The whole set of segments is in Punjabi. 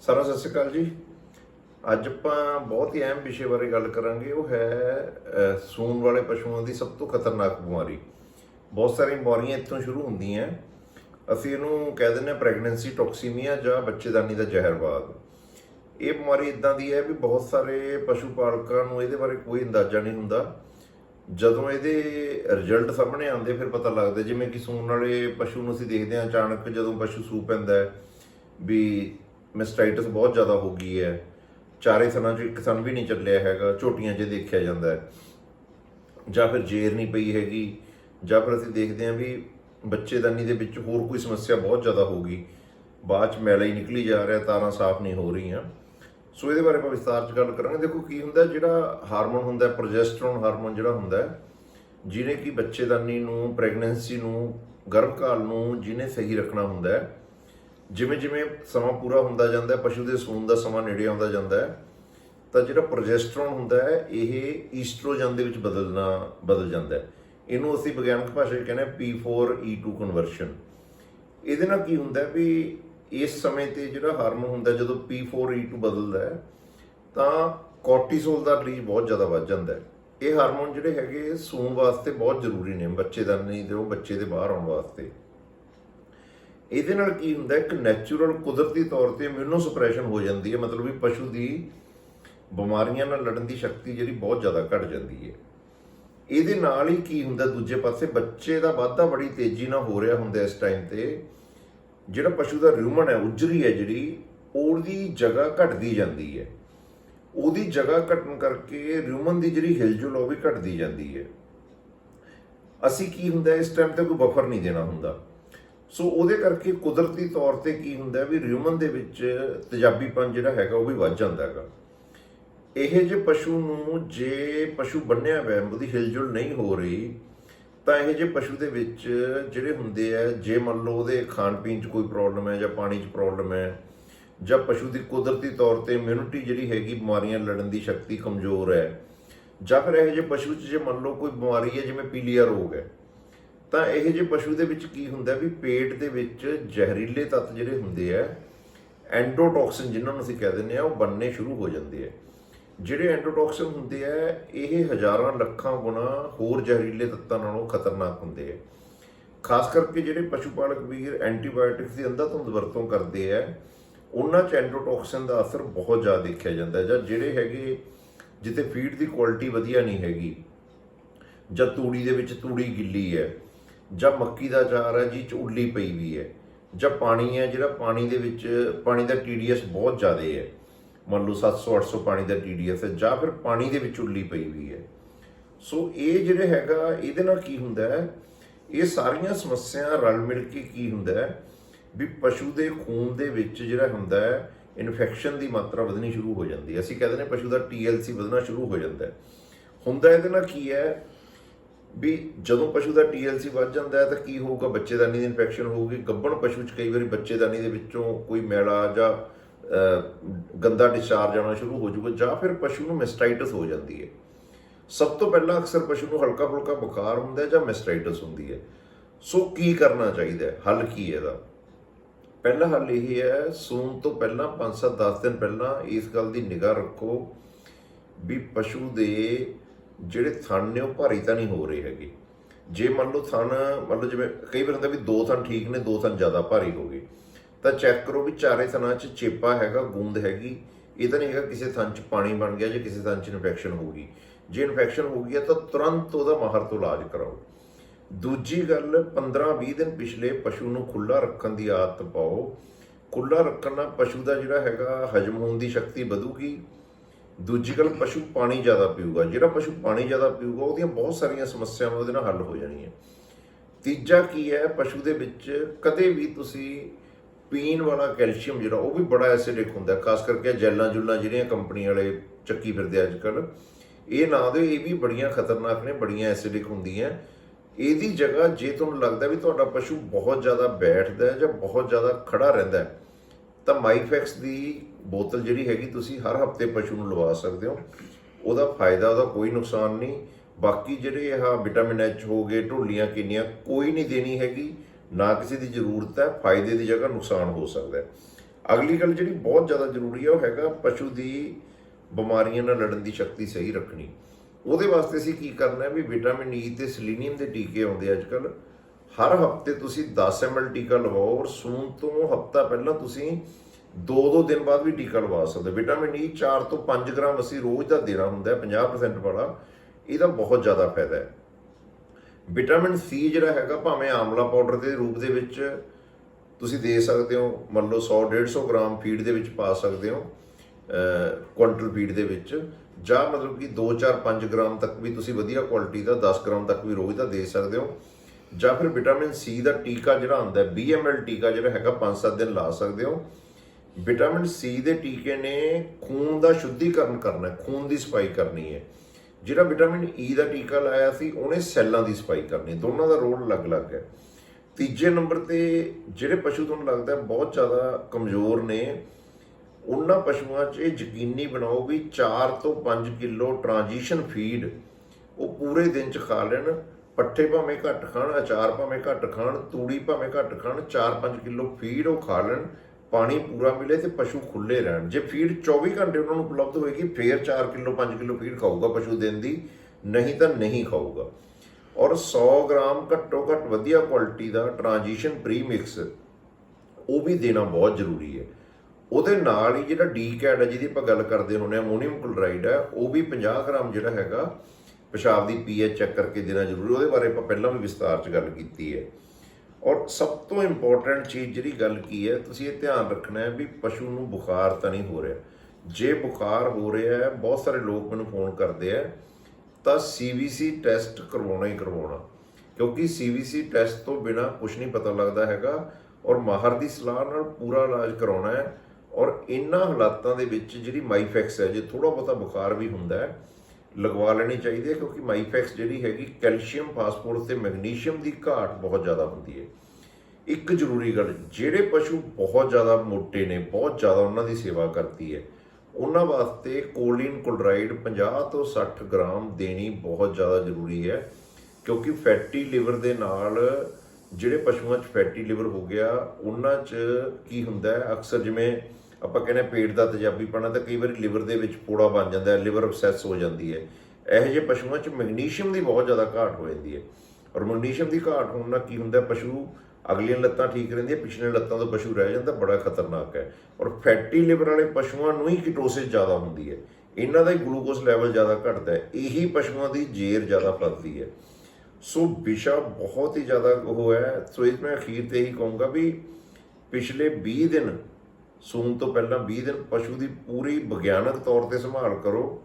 ਸਾਰਾ ਸਤਿ ਸ਼੍ਰੀ ਅਕਾਲ ਜੀ। ਅੱਜ ਆਪਾਂ ਬਹੁਤ ਹੀ ਅਹਿਮ ਵਿਸ਼ੇ ਬਾਰੇ ਗੱਲ ਕਰਾਂਗੇ। ਉਹ ਹੈ ਸੂਣ ਵਾਲੇ ਪਸ਼ੂਆਂ ਦੀ ਸਭ ਤੋਂ ਖਤਰਨਾਕ ਬਿਮਾਰੀ। ਬਹੁਤ ਸਾਰੀਆਂ ਬਿਮਾਰੀਆਂ ਇੱਥੋਂ ਸ਼ੁਰੂ ਹੁੰਦੀਆਂ। ਅਸੀਂ ਇਹਨੂੰ ਕਹਿ ਦਿੰਦੇ ਹਾਂ ਪ੍ਰੈਗਨੈਂਸੀ ਟੌਕਸੀਮੀਆ ਜਾਂ ਬੱਚੇਦਾਨੀ ਦਾ ਜ਼ਹਿਰਵਾਦ ਇਹ ਬਿਮਾਰੀ ਇਦਾਂ ਦੀ ਹੈ ਵੀ ਬਹੁਤ ਸਾਰੇ ਪਸ਼ੂ ਪਾਲਕਾਂ ਨੂੰ ਇਹਦੇ ਬਾਰੇ ਕੋਈ ਅੰਦਾਜ਼ਾ ਨਹੀਂ ਹੁੰਦਾ। ਜਦੋਂ ਇਹਦੇ ਰਿਜ਼ਲਟ ਸਾਹਮਣੇ ਆਉਂਦੇ, ਫਿਰ ਪਤਾ ਲੱਗਦਾ, ਜਿਵੇਂ ਕਿ ਸੂਣ ਵਾਲੇ ਪਸ਼ੂ ਨੂੰ ਅਸੀਂ ਦੇਖਦੇ ਹਾਂ, ਅਚਾਨਕ ਜਦੋਂ ਪਸ਼ੂ ਸੂ ਪੈਂਦਾ ਵੀ ਮੈਸਟਾਈਟਸ ਬਹੁਤ ਜ਼ਿਆਦਾ ਹੋ ਗਈ ਹੈ। ਚਾਰੇ ਸਨਾਂ 'ਚ ਇੱਕ ਸਨ ਵੀ ਨਹੀਂ ਚੱਲਿਆ ਹੈਗਾ, ਝੋਟੀਆਂ 'ਚ ਦੇਖਿਆ ਜਾਂਦਾ ਹੈ। ਜਾਂ ਫਿਰ ਜੇਰ ਨਹੀਂ ਪਈ ਹੈਗੀ, ਜਾਂ ਫਿਰ ਅਸੀਂ ਦੇਖਦੇ ਹਾਂ ਵੀ ਬੱਚੇਦਾਨੀ ਦੇ ਵਿੱਚ ਹੋਰ ਕੋਈ ਸਮੱਸਿਆ ਬਹੁਤ ਜ਼ਿਆਦਾ ਹੋ ਗਈ। ਬਾਅਦ 'ਚ ਮੈਲਾ ਹੀ ਨਿਕਲੀ ਜਾ ਰਿਹਾ, ਤਾਰਾਂ ਸਾਫ਼ ਨਹੀਂ ਹੋ ਰਹੀਆਂ। ਸੋ ਇਹਦੇ ਬਾਰੇ ਆਪਾਂ ਵਿਸਤਾਰ 'ਚ ਗੱਲ ਕਰਾਂਗੇ। ਦੇਖੋ ਕੀ ਹੁੰਦਾ, ਜਿਹੜਾ ਹਾਰਮੋਨ ਹੁੰਦਾ ਪ੍ਰੋਜੈਸਟਰੋਨ ਹਾਰਮੋਨ ਜਿਹੜਾ ਹੁੰਦਾ ਜਿਹਨੇ ਕਿ ਬੱਚੇਦਾਨੀ ਨੂੰ, ਪ੍ਰੈਗਨੈਂਸੀ ਨੂੰ, ਗਰਭਕਾਲ ਨੂੰ ਜਿਹਨੇ ਸਹੀ ਰੱਖਣਾ ਹੁੰਦਾ ਹੈ ਜਿਵੇਂ ਜਿਵੇਂ ਸਮਾਂ ਪੂਰਾ ਹੁੰਦਾ ਜਾਂਦਾ ਹੈ ਪਸ਼ੂ ਦੇ ਸੂਣ ਦਾ ਸਮਾਂ ਨੇੜੇ ਆਉਂਦਾ ਜਾਂਦਾ ਹੈ ਤਾਂ ਜਿਹੜਾ ਪ੍ਰੋਜੈਸਟਰੋਨ ਹੁੰਦਾ ਹੈ ਇਹ ਈਸਟ੍ਰੋਜਨ ਦੇ ਵਿੱਚ ਬਦਲਣਾ ਬਦਲ ਜਾਂਦਾ ਹੈ। ਇਹਨੂੰ ਅਸੀਂ ਵਿਗਿਆਨਕ ਭਾਸ਼ਾ 'ਚ ਕਹਿੰਦੇ ਹਾਂ P4E2 ਕਨਵਰਸ਼ਨ ਇਹਦੇ ਨਾਲ ਕੀ ਹੁੰਦਾ ਵੀ ਇਸ ਸਮੇਂ ਤੇ ਜਿਹੜਾ ਹਾਰਮੋਨ ਹੁੰਦਾ ਹੈ, ਜਦੋਂ P4E2 ਬਦਲਦਾ ਹੈ ਤਾਂ ਕੋਰਟੀਸੋਲ ਦਾ ਰਿਲੀਜ਼ ਬਹੁਤ ਜ਼ਿਆਦਾ ਵੱਧ ਜਾਂਦਾ ਹੈ। ਇਹ ਹਾਰਮੋਨ ਜਿਹੜੇ ਹੈਗੇ ਸੂਣ ਵਾਸਤੇ ਬਹੁਤ ਜ਼ਰੂਰੀ ਨੇ ਬੱਚੇਦਾਨੀ ਦੇ ਉਹ ਬੱਚੇ ਦੇ ਬਾਹਰ ਆਉਣ ਵਾਸਤੇ। ਇਹਦੇ ਨਾਲ ਕੀ ਹੁੰਦਾ, ਇੱਕ ਨੈਚੁਰਲ ਕੁਦਰਤੀ ਤੌਰ ਤੇ ਇਮਿਊਨੋ ਸੁਪਰੈਸ਼ਨ ਹੋ ਜਾਂਦੀ ਹੈ, ਮਤਲਬ ਵੀ ਪਸ਼ੂ ਦੀ ਬਿਮਾਰੀਆਂ ਨਾਲ ਲੜਨ ਦੀ ਸ਼ਕਤੀ ਜਿਹੜੀ ਬਹੁਤ ਜ਼ਿਆਦਾ ਘਟ ਜਾਂਦੀ ਹੈ। ਇਹਦੇ ਨਾਲ ਹੀ ਕੀ ਹੁੰਦਾ, ਦੂਜੇ ਪਾਸੇ ਬੱਚੇ ਦਾ ਵਾਧਾ ਬੜੀ ਤੇਜ਼ੀ ਨਾਲ ਹੋ ਰਿਹਾ ਹੁੰਦਾ ਇਸ ਟਾਈਮ ਤੇ। ਜਿਹੜਾ ਪਸ਼ੂ ਦਾ ਰਿਊਮਨ ਹੈ, ਉਜਰੀ ਹੈ ਜਿਹੜੀ, ਉਹਦੀ ਜਗ੍ਹਾ ਘਟਦੀ ਜਾਂਦੀ ਹੈ। ਉਹਦੀ ਜਗ੍ਹਾ ਘਟਣ ਕਰਕੇ ਰਿਊਮਨ ਦੀ ਜਿਹੜੀ ਹਿਲਜੁਲ ਉਹ ਵੀ ਘਟਦੀ ਜਾਂਦੀ ਹੈ। ਅਸੀਂ ਕੀ ਹੁੰਦਾ, ਇਸ ਟਾਈਮ ਤੇ ਕੋਈ ਬਫਰ ਨਹੀਂ ਦੇਣਾ ਹੁੰਦਾ। ਸੋ ਉਹਦੇ ਕਰਕੇ ਕੁਦਰਤੀ ਤੌਰ ਤੇ ਕੀ ਹੁੰਦਾ ਵੀ ਰਿਊਮਨ ਦੇ ਵਿੱਚ ਤੇਜ਼ਾਬੀਪਨ ਜਿਹੜਾ ਹੈਗਾ ਉਹ ਵੀ ਵੱਧ ਜਾਂਦਾ ਹੈਗਾ। ਇਹ ਜੇ ਪਸ਼ੂ ਨੂੰ ਜੇ ਪਸ਼ੂ ਬੰਨਿਆ ਹੋਇਆ, ਉਹਦੀ ਹਿਲਜੁਲ ਨਹੀਂ ਹੋ ਰਹੀ, ਤਾਂ ਇਹ ਜੇ ਪਸ਼ੂ ਦੇ ਵਿੱਚ ਜਿਹੜੇ ਹੁੰਦੇ ਆ, ਜੇ ਮੰਨ ਲਓ ਉਹਦੇ ਖਾਣ ਪੀਣ 'ਚ ਕੋਈ ਪ੍ਰੋਬਲਮ ਹੈ ਜਾਂ ਪਾਣੀ 'ਚ ਪ੍ਰੋਬਲਮ ਹੈ, ਜਾਂ ਪਸ਼ੂ ਦੀ ਕੁਦਰਤੀ ਤੌਰ ਤੇ ਇਮਿਊਨਿਟੀ ਜਿਹੜੀ ਹੈਗੀ ਬਿਮਾਰੀਆਂ ਲੜਨ ਦੀ ਸ਼ਕਤੀ ਕਮਜ਼ੋਰ ਹੈ, ਜਾਂ ਫਿਰ ਇਹ ਜੇ ਪਸ਼ੂ 'ਚ ਜੇ ਮੰਨ ਲਓ ਕੋਈ ਬਿਮਾਰੀ ਹੈ, ਜਿਵੇਂ ਪੀਲੀਆ ਰੋਗ ਹੈ ਤਾਂ ਇਹ ਜੇ ਪਸ਼ੂ ਦੇ ਵਿੱਚ ਕੀ ਹੁੰਦਾ ਵੀ ਪੇਟ ਦੇ ਵਿੱਚ ਜ਼ਹਿਰੀਲੇ ਤੱਤ ਜਿਹੜੇ ਹੁੰਦੇ ਆ, ਐਂਡੋਟੌਕਸਿਨ ਜਿਨ੍ਹਾਂ ਨੂੰ ਅਸੀਂ ਕਹਿ ਦਿੰਦੇ ਆ, ਉਹ ਬਣਨੇ ਸ਼ੁਰੂ ਹੋ ਜਾਂਦੇ ਆ। ਜਿਹੜੇ ਐਂਡੋਟੌਕਸਿਨ ਹੁੰਦੇ ਆ, ਇਹ ਹਜ਼ਾਰਾਂ ਲੱਖਾਂ ਗੁਣਾ ਹੋਰ ਜ਼ਹਿਰੀਲੇ ਤੱਤਾਂ ਨਾਲੋਂ ਖਤਰਨਾਕ ਹੁੰਦੇ ਆ। ਖਾਸ ਕਰਕੇ ਜਿਹੜੇ ਪਸ਼ੂ ਪਾਲਕ ਵੀਰ ਐਂਟੀਬਾਇਓਟਿਕਸ ਦੀ ਅੰਧਾਧੁੰਦ ਵਰਤੋਂ ਕਰਦੇ ਆ, ਉਹਨਾਂ 'ਚ ਐਂਡੋਟੌਕਸਿਨ ਦਾ ਅਸਰ ਬਹੁਤ ਜ਼ਿਆਦਾ ਦੇਖਿਆ ਜਾਂਦਾ ਜਾਂ ਜਿਹੜੇ ਹੈਗੇ ਜਿੱਥੇ ਫੀਡ ਦੀ ਕੁਆਲਿਟੀ ਵਧੀਆ ਨਹੀਂ ਹੈਗੀ, ਜਾਂ ਤੂੜੀ ਦੇ ਵਿੱਚ ਤੂੜੀ ਗਿੱਲੀ ਹੈ ਜਾਂ ਮੱਕੀ ਦਾ ਚਾਰ ਹੈ ਜੀ ਚ ਉੱਲੀ ਪਈ ਵੀ ਹੈ। ਜਾਂ ਪਾਣੀ ਹੈ ਜਿਹੜਾ ਪਾਣੀ ਦੇ ਵਿੱਚ, ਪਾਣੀ ਦਾ TDS ਬਹੁਤ ਜ਼ਿਆਦਾ ਹੈ। ਮੰਨ ਲਓ 700 800 ਪਾਣੀ ਦਾ TDS ਹੈ, ਜਾਂ ਫਿਰ ਪਾਣੀ ਦੇ ਵਿੱਚ ਉੱਲੀ ਪਈ ਵੀ ਹੈ। ਸੋ ਇਹ ਜਿਹੜੇ ਹੈਗਾ, ਇਹਦੇ ਨਾਲ ਕੀ ਹੁੰਦਾ ਹੈ? ਇਹ ਸਾਰੀਆਂ ਸਮੱਸਿਆਵਾਂ ਰਲ ਮਿਲ ਕੇ ਕੀ ਹੁੰਦਾ ਹੈ? ਵੀ ਪਸ਼ੂ ਦੇ ਖੂਨ ਦੇ ਵਿੱਚ ਜਿਹੜਾ ਹੁੰਦਾ ਹੈ, ਇਨਫੈਕਸ਼ਨ ਦੀ ਮਾਤਰਾ ਵਧਣੀ ਸ਼ੁਰੂ ਹੋ ਜਾਂਦੀ ਹੈ। ਅਸੀਂ ਕਹਿੰਦੇ ਨੇ ਪਸ਼ੂ ਦਾ TLC ਵਧਣਾ ਸ਼ੁਰੂ ਹੋ ਜਾਂਦਾ ਹੈ। ਹੁੰਦਾ ਇਹਦੇ ਨਾਲ ਕੀ ਹੈ? ਵੀ ਜਦੋਂ ਪਸ਼ੂ ਦਾ TLC ਵੱਧ ਜਾਂਦਾ ਹੈ ਤਾਂ ਕੀ ਹੋਊਗਾ? ਬੱਚੇਦਾਨੀ ਦੀ ਇਨਫੈਕਸ਼ਨ ਹੋਊਗੀ। ਗੱਭਣ ਪਸ਼ੂ 'ਚ ਕਈ ਵਾਰੀ ਬੱਚੇਦਾਨੀ ਦੇ ਵਿੱਚੋਂ ਕੋਈ ਮੈਲਾ ਜਾਂ ਗੰਦਾ ਡਿਸਚਾਰਜ ਆਉਣਾ ਸ਼ੁਰੂ ਹੋ ਜਾਊਗਾ ਜਾਂ ਫਿਰ ਪਸ਼ੂ ਨੂੰ ਮੈਸਟਾਈਟਸ ਹੋ ਜਾਂਦੀ ਹੈ। ਸਭ ਤੋਂ ਪਹਿਲਾਂ ਅਕਸਰ ਪਸ਼ੂ ਨੂੰ ਹਲਕਾ ਫੁਲਕਾ ਬੁਖਾਰ ਹੁੰਦਾ ਹੈ ਜਾਂ ਮੈਸਟਾਈਟਸ ਹੁੰਦੀ ਹੈ। ਸੋ ਕੀ ਕਰਨਾ ਚਾਹੀਦਾ ਹੈ? ਹੱਲ ਕੀ ਹੈ ਇਹਦਾ? ਪਹਿਲਾ ਹੱਲ ਇਹ ਹੈ, ਸੂਣ ਤੋਂ ਪਹਿਲਾਂ 5-7 10 ਦਿਨ ਪਹਿਲਾਂ ਇਸ ਗੱਲ ਦੀ ਨਿਗਾਹ ਰੱਖੋ ਵੀ ਪਸ਼ੂ ਦੇ ਜਿਹੜੇ ਥਣ ਨੇ ਉਹ ਭਾਰੀ ਤਾਂ ਨਹੀਂ ਹੋ ਰਹੇ ਹੈਗੇ। ਜੇ ਮੰਨ ਲਓ ਥਣ, ਮੰਨ ਲਓ ਜਿਵੇਂ ਕਈ ਵਾਰ ਹੁੰਦਾ ਵੀ ਦੋ ਥਣ ਠੀਕ ਨੇ, ਦੋ ਥਣ ਜ਼ਿਆਦਾ ਭਾਰੀ ਹੋ ਗਏ। ਤਾਂ ਚੈੱਕ ਕਰੋ ਵੀ ਚਾਰੇ ਥਣਾਂ 'ਚ ਚੇਪਾ ਹੈਗਾ, ਗੂੰਦ ਹੈਗੀ। ਇਹ ਤਾਂ ਨਹੀਂ ਹੈਗਾ ਕਿਸੇ ਥਣ 'ਚ ਪਾਣੀ ਬਣ ਗਿਆ ਜਾਂ ਕਿਸੇ ਥਣ 'ਚ ਇਨਫੈਕਸ਼ਨ ਹੋ ਗਈ। ਜੇ ਇਨਫੈਕਸ਼ਨ ਹੋ ਗਈ ਹੈ ਤਾਂ ਤੁਰੰਤ ਉਹਦਾ ਮਾਹਰ ਤੋਂ ਇਲਾਜ ਕਰਾਓ। ਦੂਜੀ ਗੱਲ 15-20 ਦਿਨ ਪਿਛਲੇ ਪਸ਼ੂ ਨੂੰ ਖੁੱਲਾ ਰੱਖਣ ਦੀ ਆਦਤ ਪਾਓ। ਖੁੱਲਾ ਰੱਖਣ ਨਾਲ ਪਸ਼ੂ ਦਾ ਜਿਹੜਾ ਹੈਗਾ ਹਜਮ ਹੋਣ ਦੀ ਸ਼ਕਤੀ ਵਧੂਗੀ। ਦੂਜੀ ਗੱਲ ਪਸ਼ੂ ਪਾਣੀ ਜ਼ਿਆਦਾ ਪੀਊਗਾ, ਜਿਹੜਾ ਪਸ਼ੂ ਪਾਣੀ ਜ਼ਿਆਦਾ ਪੀਊਗਾ, ਉਹਦੀਆਂ ਬਹੁਤ ਸਾਰੀਆਂ ਸਮੱਸਿਆਵਾਂ ਉਹਦੇ ਨਾਲ ਹੱਲ ਹੋ ਜਾਣੀਆਂ। ਤੀਜਾ ਕੀ ਹੈ, ਪਸ਼ੂ ਦੇ ਵਿੱਚ ਕਦੇ ਵੀ ਤੁਸੀਂ ਪੀਣ ਵਾਲਾ ਕੈਲਸ਼ੀਅਮ ਜਿਹੜਾ, ਉਹ ਵੀ ਬੜਾ ਐਸਿਡਿਕ ਹੁੰਦਾ ਖਾਸ ਕਰਕੇ ਜੈਲਾਂ ਜੁਲਾਂ ਜਿਹੜੀਆਂ ਕੰਪਨੀ ਵਾਲੇ ਚੱਕੀ ਫਿਰਦੇ ਅੱਜ ਕੱਲ ਇਹ ਨਾ ਦਿਓ ਇਹ ਵੀ ਬੜੀਆਂ ਖਤਰਨਾਕ ਨੇ, ਬੜੀਆਂ ਐਸਿਡਿਕ ਹੁੰਦੀਆਂ। ਇਹਦੀ ਜਗ੍ਹਾ ਜੇ ਤੁਹਾਨੂੰ ਲੱਗਦਾ ਵੀ ਤੁਹਾਡਾ ਪਸ਼ੂ ਬਹੁਤ ਜ਼ਿਆਦਾ ਬੈਠਦਾ ਹੈ ਜਾਂ ਬਹੁਤ ਜ਼ਿਆਦਾ ਖੜਾ ਰਹਿੰਦਾ ਹੈ ਤਾਂ ਮਾਈਫੈਕਸ ਦੀ ਬੋਤਲ ਜਿਹੜੀ ਹੈਗੀ ਤੁਸੀਂ ਹਰ ਹਫ਼ਤੇ ਪਸ਼ੂ ਨੂੰ ਲਵਾ ਸਕਦੇ ਹੋ। ਉਹਦਾ ਫਾਇਦਾ, ਉਹਦਾ ਕੋਈ ਨੁਕਸਾਨ ਨਹੀਂ। ਬਾਕੀ ਜਿਹੜੇ ਇਹ ਵਿਟਾਮਿਨ ਐਚ ਹੋ ਗਏ, ਢੋਲੀਆਂ ਕਿੰਨੀਆਂ, ਕੋਈ ਨਹੀਂ ਦੇਣੀ ਹੈਗੀ। ਨਾ ਕਿਸੇ ਦੀ ਜ਼ਰੂਰਤ ਹੈ, ਫਾਇਦੇ ਦੀ ਜਗ੍ਹਾ ਨੁਕਸਾਨ ਹੋ ਸਕਦਾ ਹੈ। ਅਗਲੀ ਗੱਲ ਜਿਹੜੀ ਬਹੁਤ ਜ਼ਿਆਦਾ ਜ਼ਰੂਰੀ ਹੈ, ਉਹ ਹੈਗਾ ਪਸ਼ੂ ਦੀ ਬਿਮਾਰੀਆਂ ਨਾਲ ਲੜਨ ਦੀ ਸ਼ਕਤੀ ਸਹੀ ਰੱਖਣੀ। ਉਹਦੇ ਵਾਸਤੇ ਅਸੀਂ ਕੀ ਕਰਨਾ ਹੈ ਵੀ ਵਿਟਾਮਿਨ ਈ ਤੇ ਸੈਲੀਨੀਅਮ ਦੇ ਟੀਕੇ ਆਉਂਦੇ ਅੱਜ ਕੱਲ੍ਹ। ਹਰ ਹਫ਼ਤੇ ਤੁਸੀਂ 10 ml ਟੀਕਾ ਲਵਾਓ ਔਰ ਸੂਨ ਤੋਂ ਹਫਤਾ ਪਹਿਲਾਂ ਤੁਸੀਂ 2-2 ਦਿਨ ਬਾਅਦ ਵੀ ਟੀਕਾ ਲਵਾ ਸਕਦੇ ਹੋ। ਵਿਟਾਮਿਨ e ਈ 4 ਤੋਂ 5 ਗ੍ਰਾਮ ਅਸੀਂ ਰੋਜ਼ ਦਾ ਦੇਣਾ ਹੁੰਦਾ ਹੈ 50% ਵਾਲਾ। ਇਹਦਾ ਬਹੁਤ ਜ਼ਿਆਦਾ ਫਾਇਦਾ ਹੈ। ਵਿਟਾਮਿਨ ਸੀ ਜਿਹੜਾ ਹੈਗਾ, ਭਾਵੇਂ ਆਮਲਾ ਪਾਊਡਰ ਦੇ ਰੂਪ ਦੇ ਵਿੱਚ ਤੁਸੀਂ ਦੇ ਸਕਦੇ ਹੋ। ਮੰਨ ਲਓ 100 150 ਗ੍ਰਾਮ ਫੀਡ ਦੇ ਵਿੱਚ ਪਾ ਸਕਦੇ ਹੋ ਕੁਆਂਟਲ ਫੀਡ ਦੇ ਵਿੱਚ। ਜਾਂ ਮਤਲਬ ਕਿ 2 4 5 ਗ੍ਰਾਮ ਤੱਕ ਵੀ ਤੁਸੀਂ ਵਧੀਆ ਕੁਆਲਿਟੀ ਦਾ 10 ਗ੍ਰਾਮ ਤੱਕ ਵੀ ਰੋਜ਼ ਦਾ ਦੇ ਸਕਦੇ ਹੋ। ਜਾਂ ਫਿਰ ਵਿਟਾਮਿਨ ਸੀ ਦਾ ਟੀਕਾ ਜਿਹੜਾ ਹੁੰਦਾ ਹੈ 20 ml ਟੀਕਾ ਜਿਹੜਾ ਹੈਗਾ 5-7 ਦਿਨ ਲਾ ਸਕਦੇ ਹੋ। ਵਿਟਾਮਿਨ ਸੀ ਦੇ ਟੀਕੇ ਨੇ ਖੂਨ ਦਾ ਸ਼ੁੱਧੀਕਰਨ ਕਰਨਾ ਖੂਨ ਦੀ ਸਫ਼ਾਈ ਕਰਨੀ ਹੈ। ਜਿਹੜਾ ਵਿਟਾਮਿਨ ਈ ਦਾ ਟੀਕਾ ਲਾਇਆ ਸੀ, ਉਹਨੇ ਸੈੱਲਾਂ ਦੀ ਸਫ਼ਾਈ ਕਰਨੀ ਦੋਨਾਂ ਦਾ ਰੋਲ ਅਲੱਗ-ਅਲੱਗ ਹੈ। ਤੀਜੇ ਨੰਬਰ ਤੇ ਜਿਹੜੇ ਪਸ਼ੂ ਤੁਹਾਨੂੰ ਲੱਗਦਾ ਬਹੁਤ ਜ਼ਿਆਦਾ ਕਮਜ਼ੋਰ ਨੇ, ਉਹਨਾਂ ਪਸ਼ੂਆਂ 'ਚ ਇਹ ਯਕੀਨੀ ਬਣਾਓ ਵੀ 4 ਤੋਂ 5 ਕਿਲੋ ਟ੍ਰਾਂਜੀਸ਼ਨ ਫੀਡ ਉਹ ਪੂਰੇ ਦਿਨ 'ਚ ਖਾ ਲੈਣ। ਪੱਠੇ ਭਾਵੇਂ ਘੱਟ ਖਾਣ, ਅਚਾਰ ਭਾਵੇਂ ਘੱਟ ਖਾਣ, ਤੂੜੀ ਭਾਵੇਂ ਘੱਟ ਖਾਣ 4-5 ਕਿਲੋ ਫੀਡ ਉਹ ਖਾ ਲੈਣ, ਪਾਣੀ ਪੂਰਾ ਮਿਲੇ ਤੇ ਪਸ਼ੂ ਖੁੱਲੇ ਰਹਿਣ। ਜੇ ਫੀਡ 24 ਘੰਟੇ ਉਹਨਾਂ ਨੂੰ ਉਪਲਬਧ ਹੋਏਗੀ, ਫੇਰ 4 ਕਿਲੋ 5 ਕਿਲੋ ਫੀਡ ਖਾਊਗਾ ਪਸ਼ੂ ਦਿਨ ਦੀ, ਨਹੀਂ ਤਾਂ ਨਹੀਂ ਖਾਊਗਾ। ਔਰ 100 ਗ੍ਰਾਮ ਘੱਟੋ ਘੱਟ ਵਧੀਆ ਕੁਆਲਿਟੀ ਦਾ ਟ੍ਰਾਂਜੀਸ਼ਨ ਪ੍ਰੀ ਮਿਕਸ ਉਹ ਵੀ ਦੇਣਾ ਬਹੁਤ ਜ਼ਰੂਰੀ ਹੈ। ਉਹਦੇ ਨਾਲ ਹੀ ਜਿਹੜਾ ਡੀਕੈਡ ਹੈ ਜਿਹਦੀ ਆਪਾਂ ਗੱਲ ਕਰਦੇ ਹੁੰਦੇ ਆ ਅਮੋਨੀਅਮ ਕਲੋਰਾਈਡ ਹੈ, ਉਹ ਵੀ 50 ਗ੍ਰਾਮ ਜਿਹੜਾ ਹੈਗਾ ਪਿਸ਼ਾਬ ਦੀ ਪੀਐਚ ਚੈੱਕ ਕਰਕੇ ਦੇਣਾ ਜ਼ਰੂਰੀ, ਉਹਦੇ ਬਾਰੇ ਆਪਾਂ ਪਹਿਲਾਂ ਵੀ ਵਿਸਤਾਰ 'ਚ ਗੱਲ ਕੀਤੀ ਹੈ। ਔਰ ਸਭ ਤੋਂ ਇੰਪੋਰਟੈਂਟ ਚੀਜ਼ ਜਿਹੜੀ ਗੱਲ ਕੀ ਹੈ, ਤੁਸੀਂ ਇਹ ਧਿਆਨ ਰੱਖਣਾ ਹੈ ਵੀ ਪਸ਼ੂ ਨੂੰ ਬੁਖਾਰ ਤਾਂ ਨਹੀਂ ਹੋ ਰਿਹਾ। ਜੇ ਬੁਖਾਰ ਹੋ ਰਿਹਾ ਹੈ, ਬਹੁਤ ਸਾਰੇ ਲੋਕ ਮੈਨੂੰ ਫੋਨ ਕਰਦੇ ਆ ਤਾਂ ਸੀਵੀਸੀ ਟੈਸਟ ਕਰਵਾਉਣਾ ਹੀ ਕਰਵਾਉਣਾ। ਕਿਉਂਕਿ ਸੀਵੀਸੀ ਟੈਸਟ ਤੋਂ ਬਿਨਾ ਕੁਝ ਨਹੀਂ ਪਤਾ ਲੱਗਦਾ ਹੈਗਾ, ਔਰ ਮਾਹਰ ਦੀ ਸਲਾਹ ਨਾਲ ਪੂਰਾ ਇਲਾਜ ਕਰਾਉਣਾ ਹੈ, ਔਰ ਇਨ੍ਹਾਂ ਹਾਲਾਤਾਂ ਦੇ ਵਿੱਚ ਜਿਹੜੀ ਮਾਈਫੈਕਸ ਹੈ, ਜੇ ਥੋੜਾ ਬਹੁਤਾ ਬੁਖਾਰ ਵੀ ਹੁੰਦਾ ਹੈ ਲਗਵਾ ਲੈਣੀ ਚਾਹੀਦੀ ਹੈ ਕਿਉਂਕਿ ਮਾਈਫੈਕਸ ਜਿਹੜੀ ਹੈਗੀ, ਕੈਲਸ਼ੀਅਮ, ਫਾਸਫੋਰਸ ਤੇ ਮੈਗਨੀਸ਼ੀਅਮ ਦੀ ਘਾਟ ਬਹੁਤ ਜ਼ਿਆਦਾ ਹੁੰਦੀ ਹੈ। ਇੱਕ ਜ਼ਰੂਰੀ ਗੱਲ, ਜਿਹੜੇ ਪਸ਼ੂ ਬਹੁਤ ਜ਼ਿਆਦਾ ਮੋਟੇ ਨੇ, ਬਹੁਤ ਜ਼ਿਆਦਾ ਉਹਨਾਂ ਦੀ ਸੇਵਾ ਕਰਦੀ ਹੈ, ਉਹਨਾਂ ਵਾਸਤੇ ਕੋਲੀਨ ਕਲੋਰਾਈਡ 50 ਤੋਂ 60 ਗ੍ਰਾਮ ਦੇਣੀ ਬਹੁਤ ਜ਼ਿਆਦਾ ਜ਼ਰੂਰੀ ਹੈ, ਕਿਉਂਕਿ ਫੈਟੀ ਲਿਵਰ ਦੇ ਨਾਲ ਜਿਹੜੇ ਪਸ਼ੂਆਂ 'ਚ ਫੈਟੀ ਲਿਵਰ ਹੋ ਗਿਆ, ਉਹਨਾਂ 'ਚ ਕੀ ਹੁੰਦਾ ਹੈ, ਅਕਸਰ ਜਿਵੇਂ ਆਪਾਂ ਕਹਿੰਦੇ ਹਾਂ ਪੇਟ ਦਾ ਤੇਜ਼ਾਬੀਪਣਾ ਤਾਂ ਕਈ ਵਾਰੀ ਲਿਵਰ ਦੇ ਵਿੱਚ ਫੋੜਾ ਬਣ ਜਾਂਦਾ ਹੈ, ਲਿਵਰ ਅਬਸੈਸ ਹੋ ਜਾਂਦੀ ਹੈ। ਇਹੋ ਜਿਹੇ ਪਸ਼ੂਆਂ 'ਚ ਮੈਗਨੀਸ਼ੀਅਮ ਦੀ ਬਹੁਤ ਜ਼ਿਆਦਾ ਘਾਟ ਹੋ ਜਾਂਦੀ ਹੈ। ਔਰ ਮੈਗਨੀਸ਼ੀਅਮ ਦੀ ਘਾਟ ਹੋਣ ਨਾਲ ਕੀ ਹੁੰਦਾ ਪਸ਼ੂ ਅਗਲੀਆਂ ਲੱਤਾਂ ਠੀਕ ਰਹਿੰਦੀਆਂ, ਪਿਛਲੀਆਂ ਲੱਤਾਂ ਤੋਂ ਪਸ਼ੂ ਰਹਿ ਜਾਂਦਾ, ਬੜਾ ਖਤਰਨਾਕ ਹੈ। ਔਰ ਫੈਟੀ ਲਿਵਰ ਵਾਲੇ ਪਸ਼ੂਆਂ ਨੂੰ ਹੀ ਕੀਟੋਸਿਸ ਜ਼ਿਆਦਾ ਹੁੰਦੀ ਹੈ। ਇਹਨਾਂ ਦਾ ਹੀ ਗਲੂਕੋਜ਼ ਲੈਵਲ ਜ਼ਿਆਦਾ ਘਟਦਾ ਹੈ। ਇਹੀ ਪਸ਼ੂਆਂ ਦੀ ਜੇਰ ਜ਼ਿਆਦਾ ਫਲਦੀ ਹੈ। ਸੋ ਵਿਸ਼ਾ ਬਹੁਤ ਹੀ ਜ਼ਿਆਦਾ ਉਹ ਹੈ। ਸੋ ਇਸ ਮੈਂ ਅਖੀਰ ਤੇ ਹੀ ਕਹੂੰਗਾ ਵੀ ਪਿਛਲੇ 20 ਦਿਨ ਸੂਣ ਤੋਂ ਪਹਿਲਾਂ 20 ਦਿਨ ਪਸ਼ੂ ਦੀ ਪੂਰੀ ਵਿਗਿਆਨਕ ਤੌਰ ਤੇ ਸੰਭਾਲ ਕਰੋ।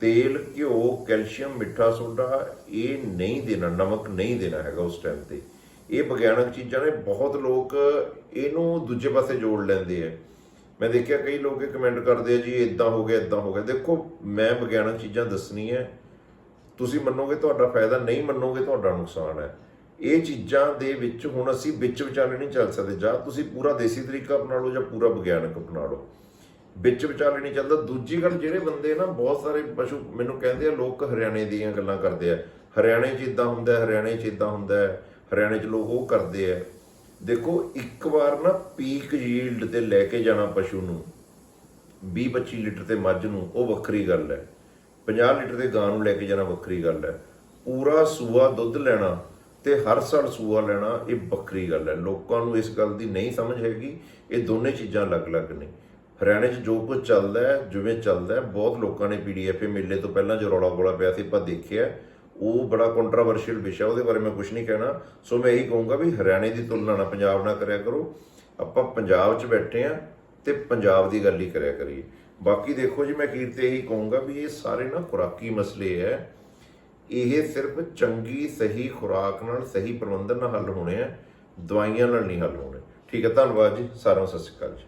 ਤੇਲ, ਘਿਓ, ਕੈਲਸ਼ੀਅਮ, ਮਿੱਠਾ ਸੋਡਾ, ਇਹ ਨਹੀਂ ਦੇਣਾ, ਨਮਕ ਨਹੀਂ ਦੇਣਾ ਹੈਗਾ ਉਸ ਟਾਈਮ ਤੇ। ਇਹ ਵਿਗਿਆਨਕ ਚੀਜ਼ਾਂ ਨੇ, ਬਹੁਤ ਲੋਕ ਇਹਨੂੰ ਦੂਜੇ ਪਾਸੇ ਜੋੜ ਲੈਂਦੇ ਆ। ਮੈਂ ਦੇਖਿਆ ਕਈ ਲੋਕ ਇਹ ਕਮੈਂਟ ਕਰਦੇ ਆ ਜੀ ਇਦਾਂ ਹੋ ਗਿਆ ਇਦਾਂ ਹੋ ਗਿਆ। ਦੇਖੋ, ਮੈਂ ਵਿਗਿਆਨਕ ਚੀਜ਼ਾਂ ਦੱਸਣੀ ਹੈ ਤੁਸੀਂ ਮੰਨੋਗੇ ਤੁਹਾਡਾ ਫਾਇਦਾ, ਨਹੀਂ ਮੰਨੋਗੇ ਤੁਹਾਡਾ ਨੁਕਸਾਨ ਹੈ। ਇਹ ਚੀਜ਼ਾਂ ਦੇ ਵਿੱਚ ਹੁਣ ਅਸੀਂ ਵਿੱਚ ਵਿਚਾਲੇ ਨਹੀਂ ਚੱਲ ਸਕਦੇ। ਜਾਂ ਤੁਸੀਂ ਪੂਰਾ ਦੇਸੀ ਤਰੀਕਾ ਅਪਣਾ ਲਓ ਜਾਂ ਪੂਰਾ ਵਿਗਿਆਨਕ ਅਪਣਾ ਲਓ। ਵਿੱਚ ਵਿਚਾਲੇ ਨਹੀਂ ਚੱਲਦਾ। ਦੂਜੀ ਗੱਲ, ਜਿਹੜੇ ਬੰਦੇ ਨਾ ਬਹੁਤ ਸਾਰੇ ਪਸ਼ੂ ਮੈਨੂੰ ਕਹਿੰਦੇ ਆ, ਲੋਕ ਹਰਿਆਣੇ ਦੀਆਂ ਗੱਲਾਂ ਕਰਦੇ ਆ। ਹਰਿਆਣੇ 'ਚ ਇਦਾਂ ਹੁੰਦਾ, ਹਰਿਆਣੇ 'ਚ ਇਦਾਂ ਹੁੰਦਾ, ਹਰਿਆਣੇ 'ਚ ਲੋਕ ਉਹ ਕਰਦੇ ਆ। ਦੇਖੋ, ਇੱਕ ਵਾਰ ਨਾ ਪੀਕ ਯੀਲਡ ਤੇ ਲੈ ਕੇ ਜਾਣਾ ਪਸ਼ੂ ਨੂੰ 20-25 ਲੀਟਰ ਤੇ ਮੱਝ ਨੂੰ, ਉਹ ਵੱਖਰੀ ਗੱਲ ਹੈ। 50 ਲੀਟਰ ਦੇ ਗਾਂ ਨੂੰ ਲੈ ਕੇ ਜਾਣਾ ਵੱਖਰੀ ਗੱਲ ਹੈ। ਪੂਰਾ ਸੂਆ ਦੁੱਧ ਲੈਣਾ ਤੇ ਹਰ ਸਾਲ ਸੂਆ ਲੈਣਾ ਇਹ ਵੱਖਰੀ ਗੱਲ ਹੈ। ਲੋਕਾਂ ਨੂੰ ਇਸ ਗੱਲ ਦੀ ਨਹੀਂ ਸਮਝ ਹੈਗੀ, ਇਹ ਦੋਨੇ ਚੀਜ਼ਾਂ ਅਲੱਗ-ਅਲੱਗ ਨੇ। ਹਰਿਆਣੇ 'ਚ ਜੋ ਕੁਝ ਚੱਲਦਾ ਹੈ, ਜਿਵੇਂ ਚੱਲਦਾ ਹੈ, ਬਹੁਤ ਲੋਕਾਂ ਨੇ ਪੀਡੀਐਫ ਮੇਲੇ ਤੋਂ ਪਹਿਲਾਂ ਜੋ ਰੌਲਾ ਗੋਲਾ ਪਿਆ ਸੀ, ਆਪਾਂ ਦੇਖਿਆ। ਉਹ ਬੜਾ ਕੰਟਰੋਵਰਸ਼ੀਅਲ ਵਿਸ਼ਾ, ਉਹਦੇ ਬਾਰੇ ਮੈਂ ਕੁਝ ਨਹੀਂ ਕਹਿਣਾ। ਸੋ ਮੈਂ ਇਹੀ ਕਹੂੰਗਾ ਵੀ ਹਰਿਆਣੇ ਦੀ ਤੁਲਨਾ ਨਾ ਪੰਜਾਬ ਨਾਲ ਕਰਿਆ ਕਰੋ। ਆਪਾਂ ਪੰਜਾਬ 'ਚ ਬੈਠੇ ਆ ਤੇ ਪੰਜਾਬ ਦੀ ਗੱਲ ਹੀ ਕਰਿਆ ਕਰੀਏ। ਬਾਕੀ ਦੇਖੋ ਜੀ, ਮੈਂ ਅਖੀਰ ਤੇ ਇਹੀ ਕਹੂੰਗਾ ਵੀ ਇਹ ਸਾਰੇ ਨਾ ਖੁਰਾਕੀ ਮਸਲੇ ਹੈ। ਇਹ ਸਿਰਫ ਚੰਗੀ, ਸਹੀ ਖੁਰਾਕ ਨਾਲ, ਸਹੀ ਪ੍ਰਬੰਧਨ ਨਾਲ ਹੱਲ ਹੋਣੇ ਆ, ਦਵਾਈਆਂ ਨਾਲ ਨਹੀਂ ਹੱਲ ਹੋਣੇ। ਠੀਕ ਹੈ, ਧੰਨਵਾਦ ਜੀ, ਸਾਰਿਆਂ ਨੂੰ ਸਤਿ ਸ਼੍ਰੀ ਅਕਾਲ ਜੀ।